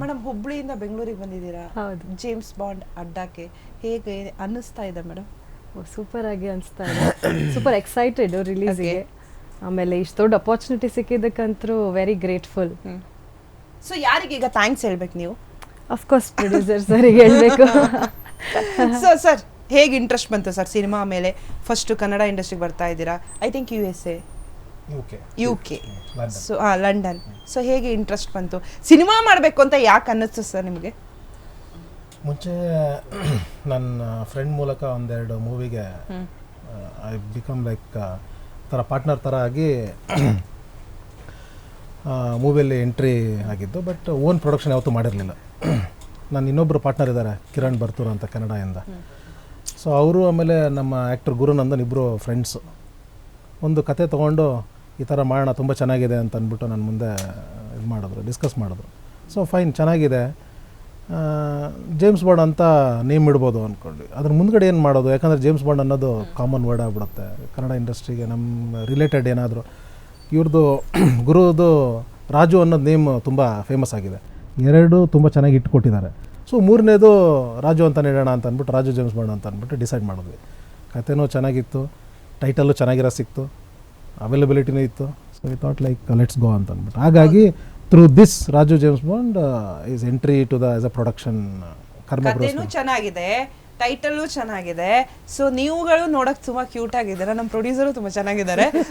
Madam ಹುಬ್ಳಿಯಿಂದ ಬೆಂಗಳೂರಿಗೆ ಬಂದಿದ್ದೀರಾ? ಹೌದು. ಜೇಮ್ಸ್ ಬಾಂಡ್ ಅಡ್ಡಕ್ಕೆ ಹೇಗೆ ಅನ್ನಿಸ್ತಾ ಇದೆ ಮೇಡಮ್? ಸೂಪರ್ ಆಗಿ ಅನಿಸ್ತಾ ಇದೆ. ಸೂಪರ್ ಎಕ್ಸೈಟೆಡ್ ರಿಲೀಸ್ಗೆ ಆಮೇಲೆ ಇಷ್ಟು ದೊಡ್ಡ ಅಪರ್ಚುನಿಟಿ ಸಿಕ್ಕಿದ್ದಕ್ಕಂತೂ ವೆರಿ ಗ್ರೇಟ್ಫುಲ್ ಸೊ ಯಾರಿಗೆ ಈಗ ಥ್ಯಾಂಕ್ಸ್ ಹೇಳ್ಬೇಕು ನೀವು? ಅಫ್ಕೋರ್ಸ್ ಪ್ರೊಡ್ಯೂಸರ್ ಸರಿಗೆ ಹೇಳಬೇಕು. ಸೊ ಸರ್ ಹೇಗೆ ಇಂಟ್ರೆಸ್ಟ್ ಬಂತು ಸರ್ ಸಿನಿಮಾ ಮೇಲೆ ಫಸ್ಟು ಕನ್ನಡ ಇಂಡಸ್ಟ್ರಿಗೆ ಬರ್ತಾ ಇದ್ದೀರಾ? I think U S A U K so ಹಾಂ ಲಂಡನ್ ಸೊ ಹೇಗೆ ಇಂಟ್ರೆಸ್ಟ್ ಬಂತು? ಸಿನಿಮಾ ಮಾಡಬೇಕು ಅಂತ ಯಾಕೆ ಅನ್ನಿಸ್ತು ಸರ್ ನಿಮಗೆ? ಮುಂಚೆ ನನ್ನ ಫ್ರೆಂಡ್ ಮೂಲಕ ಒಂದೆರಡು ಮೂವಿಗೆ ಐ ಬಿಕಮ್ ಲೈಕ್ ಥರ ಪಾರ್ಟ್ನರ್ ಥರ ಆಗಿ ಮೂವಿಯಲ್ಲಿ ಎಂಟ್ರಿ ಆಗಿದ್ದು ಬಟ್ ಓನ್ ಪ್ರೊಡಕ್ಷನ್ ಯಾವತ್ತೂ ಮಾಡಿರಲಿಲ್ಲ. ನನ್ನ ಇನ್ನೊಬ್ಬರು ಪಾರ್ಟ್ನರ್ ಇದ್ದಾರೆ ಕಿರಣ್ ಬರ್ತೂರ್ ಅಂತ ಕನ್ನಡದಿಂದ. ಸೊ ಅವರು ಆಮೇಲೆ ನಮ್ಮ ಆ್ಯಕ್ಟರ್ ಗುರುನಂದನ್ ಇಬ್ಬರು ಫ್ರೆಂಡ್ಸು ಒಂದು ಕತೆ ತೊಗೊಂಡು ಈ ಥರ ಮಾಡೋಣ ತುಂಬ ಚೆನ್ನಾಗಿದೆ ಅಂತ ಅಂದ್ಬಿಟ್ಟು ನನ್ನ ಮುಂದೆ ಇದು ಮಾಡಿದ್ರು ಡಿಸ್ಕಸ್ ಮಾಡಿದ್ರು. ಸೊ ಫೈನ್ ಚೆನ್ನಾಗಿದೆ. ಜೇಮ್ಸ್ ಬಾಂಡ್ ಅಂತ ನೇಮ್ ಇಡ್ಬೋದು ಅಂದ್ಕೊಂಡ್ವಿ ಅದ್ರ ಮುಂದ್ಗಡೆ ಏನು ಮಾಡೋದು? ಯಾಕಂದರೆ ಜೇಮ್ಸ್ ಬಾಂಡ್ ಅನ್ನೋದು ಕಾಮನ್ ವರ್ಡ್ ಆಗ್ಬಿಡುತ್ತೆ. ಕನ್ನಡ ಇಂಡಸ್ಟ್ರಿಗೆ ನಮ್ಮ ರಿಲೇಟೆಡ್ ಏನಾದರೂ. ಇವ್ರದ್ದು ಗುರುದು ರಾಜು ಅನ್ನೋದು ನೇಮ್ ತುಂಬ ಫೇಮಸ್ ಆಗಿದೆ. ಎರಡು ತುಂಬ ಚೆನ್ನಾಗಿ ಇಟ್ಕೊಟ್ಟಿದ್ದಾರೆ ಸೊ ಮೂರನೇದು ರಾಜು ಅಂತ ಇಡೋಣ ಅಂತ ಅಂದ್ಬಿಟ್ಟು ರಾಜು ಜೇಮ್ಸ್ ಬಾಂಡ್ ಅಂತ ಅಂದ್ಬಿಟ್ಟು ಡಿಸೈಡ್ ಮಾಡಿದ್ವಿ. ಕಥೆನೂ ಚೆನ್ನಾಗಿತ್ತು ಟೈಟಲ್ಲು ಚೆನ್ನಾಗಿರೋ ಸಿಕ್ತು. ಅವೈಲಬಿಲಿಟಿನೂ ಇತ್ತು. So we thought like let's go ಅಂತ ಅಂದ್ಬಿಟ್ಟು. ಹಾಗಾಗಿ through this Raju James Bond is entry to the as a production ಕರ್ಮ ಚೆನ್ನಾಗಿದೆ. ಟೈಟಲ್ಲು ಚೆನ್ನಾಗಿದೆ. ಸೊ ನೀವುಗಳು ನೋಡಕ್ ತುಂಬಾ ಕ್ಯೂಟ್ ಆಗಿದ್ದೀರಾ. ನಮ್ಮ ಪ್ರೊಡ್ಯೂಸರು ತುಂಬಾ ಚೆನ್ನಾಗಿದ್ದಾರೆ.